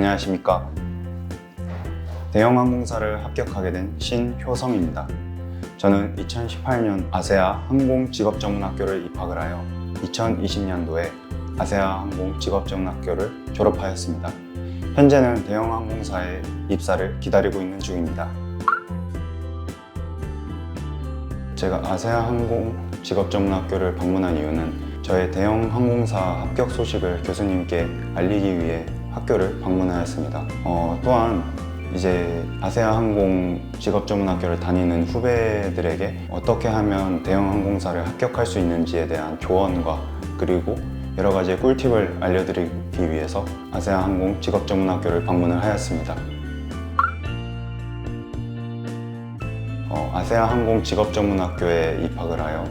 안녕하십니까. 대형항공사를 합격하게 된 신효성입니다. 저는 2018년 아세아 항공직업전문학교를 입학을 하여 2020년도에 아세아 항공직업전문학교를 졸업하였습니다. 현재는 대형항공사에 입사를 기다리고 있는 중입니다. 제가 아세아 항공 직업전문학교를 방문한 이유는 저의 대형 항공사 합격 소식을 교수님께 알리기 위해 학교를 방문하였습니다. 어, 또한 이제 아세아 항공 직업전문학교를 다니는 후배들에게 어떻게 하면 대형 항공사를 합격할 수 있는지에 대한 조언과 그리고 여러 가지 꿀팁을 알려드리기 위해서 아세아 항공 직업전문학교를 방문을 하였습니다. 어, 아세아 항공 직업전문학교에 입학을 하여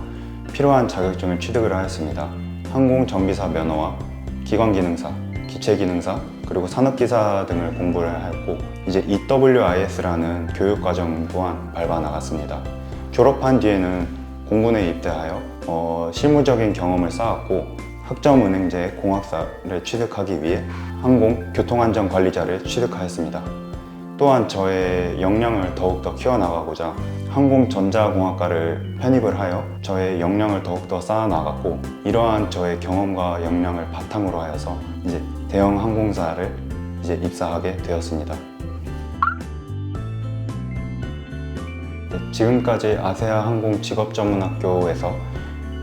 필요한 자격증을 취득을 하였습니다. 항공 정비사 면허와 기관기능사, 기체기능사, 그리고 산업기사 등을 공부를 하였고 이제 EWIS라는 교육과정 또한 밟아 나갔습니다. 졸업한 뒤에는 공군에 입대하여 어, 실무적인 경험을 쌓았고 학점은행제 공학사를 취득하기 위해 항공 교통안전관리자를 취득하였습니다. 또한 저의 역량을 더욱더 키워나가고자 항공전자공학과를 편입을 하여 저의 역량을 더욱더 쌓아나갔고 이러한 저의 경험과 역량을 바탕으로 하여서 이제 대형 항공사를 이제 입사하게 되었습니다. 네, 지금까지 아세아 항공 직업 전문 학교에서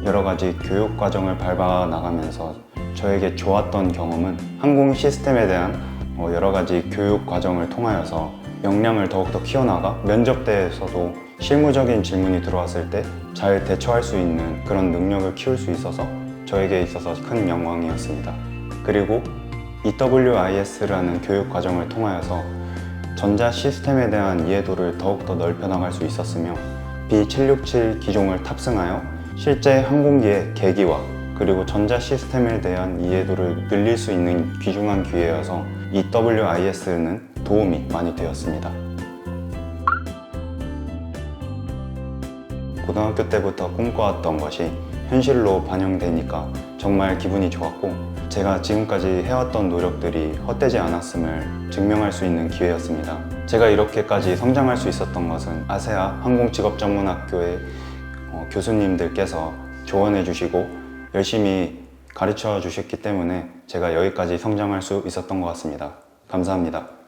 여러 가지 교육 과정을 밟아 나가면서 저에게 좋았던 경험은 항공 시스템에 대한 어, 여러 가지 교육 과정을 통하여서 역량을 더욱더 키워나가 면접대에서도 실무적인 질문이 들어왔을 때 잘 대처할 수 있는 그런 능력을 키울 수 있어서 저에게 있어서 큰 영광이었습니다. 그리고 EWIS라는 교육 과정을 통하여서 전자 시스템에 대한 이해도를 더욱더 넓혀 나갈 수 있었으며 B767 기종을 탑승하여 실제 항공기의 계기와 그리고 전자 시스템에 대한 이해도를 늘릴 수 있는 귀중한 기회여서 EWIS는 도움이 많이 되었습니다. 고등학교 때부터 꿈꿔왔던 것이 현실로 반영되니까 정말 기분이 좋았고 제가 지금까지 해왔던 노력들이 헛되지 않았음을 증명할 수 있는 기회였습니다. 제가 이렇게까지 성장할 수 있었던 것은 아세아 항공직업전문학교의 어, 교수님들께서 조언해 주시고 열심히 가르쳐 주셨기 때문에 제가 여기까지 성장할 수 있었던 것 같습니다. 감사합니다.